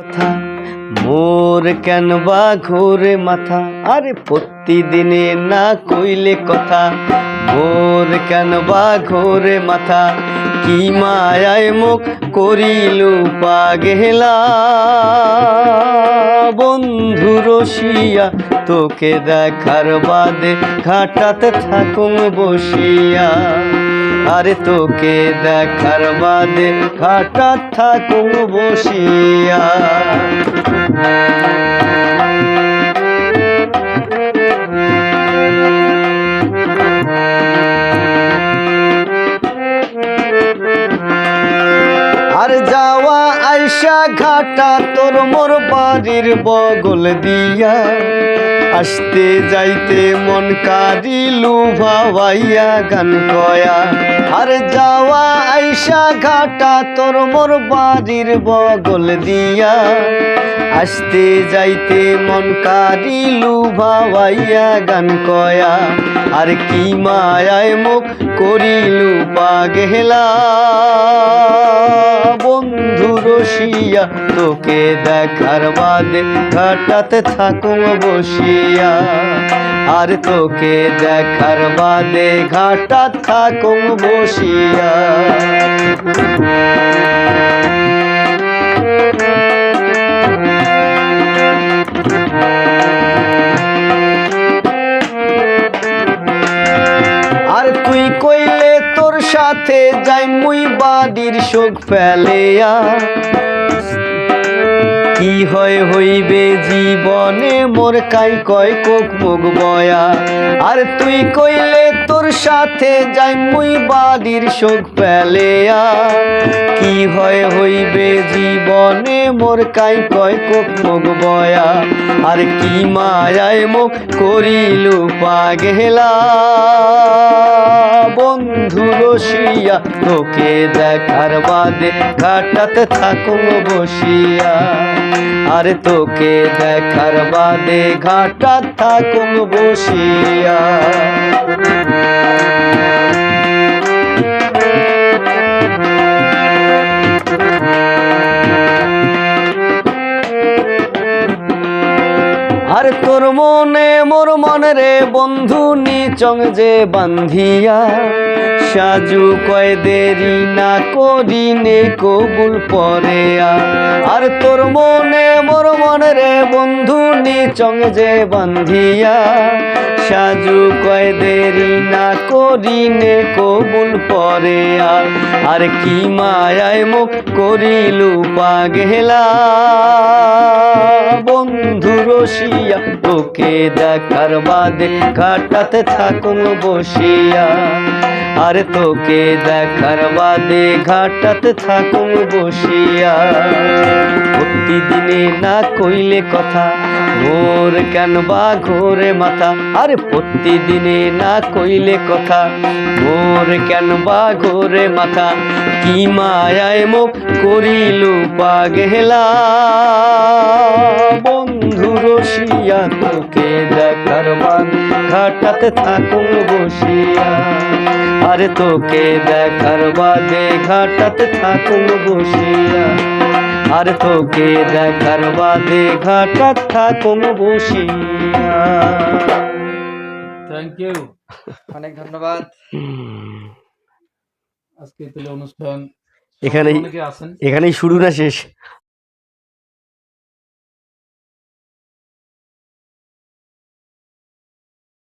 কথা, মোর কেন বা ঘোরে মাথা? আরে প্রতিদিনে না কইলে কথা, মোর কেন বা ঘোরে মাথা? কি মায়ায় মুখ করিল পাগেলা বন্ধু রসিয়া, তোকে দেখার বাদে ঘাটাতে থাকুম বসিয়া। আরে তোকে দেখার বাদে ঘাটা থাকুম বসিয়া। ঘাটা তোর মোর বাড়ির বগল দিয়া। আসতে যাইতে মন কারিলু ভাবাইয়া গান কয়া আর যাওয়া আইসা ঘাটা তোর মোর বাড়ির বগল দিয়া। আসতে যাইতে মন কারিলু ভাবাইয়া গান কয়া। আর কি মায়ায় মুখ করিলু পাগেলা। বন্ধু রসিয়া, তোকে দেখার বাদে ঘাটাতে থাকুম বসিয়া। আর তোকে দেখার বাদে ঘাটা থাকুম বসিয়া। সাথে যাই মুই বাড়ির শোক ফেলেয়া। কি হয় হইবে জীবনে? মোর কাই কয় কোক মুখ বয়া? আর তুই কইলে তোর সাথে যাই মুই বাড়ির শোক ফেলেয়া। কি হয় হইবে জীবনে? মোর কাই কয় কোক মুখ বয়া? আর কি মায়ায় মুখ করিলু পাগেলা? বন্ধু রসিয়া, তোকে দেখার বাদে ঘাটাতে থাকুম বসিয়া। আরে তোকে দেখার বাদে ঘাটা থাকুম বসিয়া। আর তোর মনে, মোর মনে রে বন্ধু নিচং যে বান্ধিয়া। সাজু কয় দেরি না করি নে কবুল পরে আর। তোর মনে, মোর মনে রে বন্ধু নিচং যে বান্ধিয়া। সাজু কয় দেরি না করি নে কবুল পরে আর। কি মায়ায় মুখ করিলু পাগেলা। বন্ধু রসিয়া তোকে দেখার বাদে কাটাতে থাকুম বসিয়া। আরে তোকে দেখার বাদে ঘাটাতে থাকুম বসিয়া। প্রতিদিনে না কইলে কথা, মোর কেন বা ঘোরে মাথা? আরে প্রতিদিনে না কইলে কথা, মোর কেন বা ঘোরে মাথা? কি মায়ায় মুখ করিলু পাগেলা বন্ধু রসিয়া, তোকে দেখার বাদ ঘাটাতে থাকুন বসিয়া। আরে তোকে দেখার বাদে ঘাটাতে থাকুন বসিয়া। আর তোকে দেখার বাদে ঘাটাত থাকুন বসিয়া। থ্যাংক ইউ অনেক ধন্যবাদ। আজকে তাহলে অনুষ্ঠান এখানেই এখানেই শুরু না শেষ?